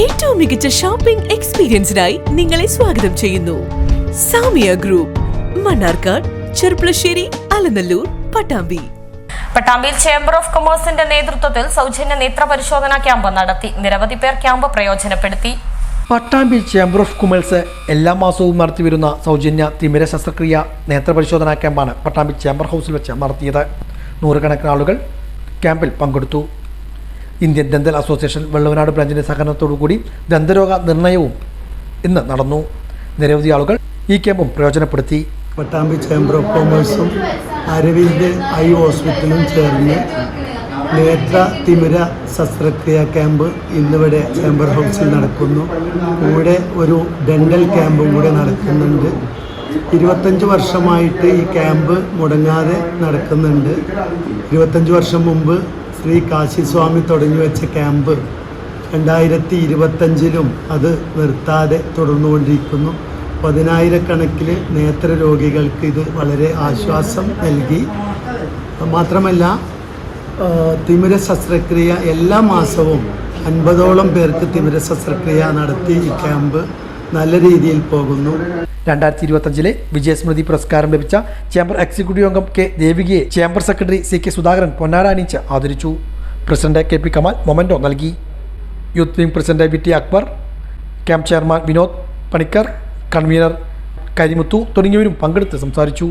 ഏറ്റവും മികച്ച ഷോപ്പിംഗ് എക്സ്പീരിയൻസിനായി നിങ്ങളെ സ്വാഗതം ചെയ്യുന്നു. സാമിയ ഗ്രൂപ്പ് മണ്ണാർക്കാട് ചെർപ്പുളശ്ശേരി അലനല്ലൂർ പട്ടാമ്പി. പട്ടാമ്പിയിൽ ചേംബർ ഓഫ് കൊമേഴ്സിന്റെ നേതൃത്വത്തിൽ സൗജന്യ നേത്ര പരിശോധനാ ക്യാമ്പ് നടത്തി. നിരവധി പേർ ക്യാമ്പ് പ്രയോജനപ്പെടുത്തി. പട്ടാമ്പി ചേംബർ ഓഫ് കൊമേഴ്സ് എല്ലാ മാസവും നടത്തിവരുന്ന സൗജന്യ തിമിര ശസ്ത്രക്രിയ നേത്ര പരിശോധനാ ക്യാമ്പാണ് പട്ടാമ്പി ചേംബർ ഹൗസിൽ വെച്ച് നടത്തിയത്. നൂറുകണക്കിന് ആളുകൾ ക്യാമ്പിൽ പങ്കെടുത്തു. ഇന്ത്യൻ ദന്തൽ അസോസിയേഷൻ വെള്ളവനാട് ബ്രാഞ്ചിന്റെ സഹകരണത്തോടു കൂടി ദന്തരോഗ നിർണയവും ഇന്ന് നടന്നു. നിരവധി ആളുകൾ ഈ ക്യാമ്പും പ്രയോജനപ്പെടുത്തി. പട്ടാമ്പി ചേംബർ ഓഫ് കോമേഴ്സും അരവിന്ദ് ഐ ഹോസ്പിറ്റലും ചേർന്ന് നേത്ര തിമിര ശസ്ത്രക്രിയ ക്യാമ്പ് ഇന്നിവിടെ ചേംബർ ഹൗസിൽ നടക്കുന്നു. കൂടെ ഒരു ഡെന്റൽ ക്യാമ്പും കൂടെ നടക്കുന്നുണ്ട്. ഇരുപത്തഞ്ച് വർഷമായിട്ട് ഈ ക്യാമ്പ് മുടങ്ങാതെ നടക്കുന്നുണ്ട്. ഇരുപത്തഞ്ച് വർഷം മുമ്പ് ശ്രീ കാശിസ്വാമി തുടങ്ങി വെച്ച ക്യാമ്പ് രണ്ടായിരത്തി ഇരുപത്തഞ്ചിലും അത് നിർത്താതെ തുടർന്നുകൊണ്ടിരിക്കുന്നു. പതിനായിരക്കണക്കിൽ നേത്രരോഗികൾക്ക് ഇത് വളരെ ആശ്വാസം നൽകി. മാത്രമല്ല തിമിര ശസ്ത്രക്രിയ എല്ലാ മാസവും അൻപതോളം പേർക്ക് തിമിര ശസ്ത്രക്രിയ നടത്തി ഈ ക്യാമ്പ് നല്ല രീതിയിൽ പോകുന്നു. രണ്ടായിരത്തി ഇരുപത്തഞ്ചിലെ വിജയസ്മൃതി പുരസ്കാരം ലഭിച്ച ചേംബർ എക്സിക്യൂട്ടീവ് അംഗം K ദേവികയെ chamber secretary C K Sudhakaran പൊന്നാരാനിച്ച് ആദരിച്ചു. President K P Kamal memento നൽകി. Youth wing president V T Akbar camp chairman Vinod Panicker convener Karimuthu തുടങ്ങിയവരും പങ്കെടുത്ത് സംസാരിച്ചു.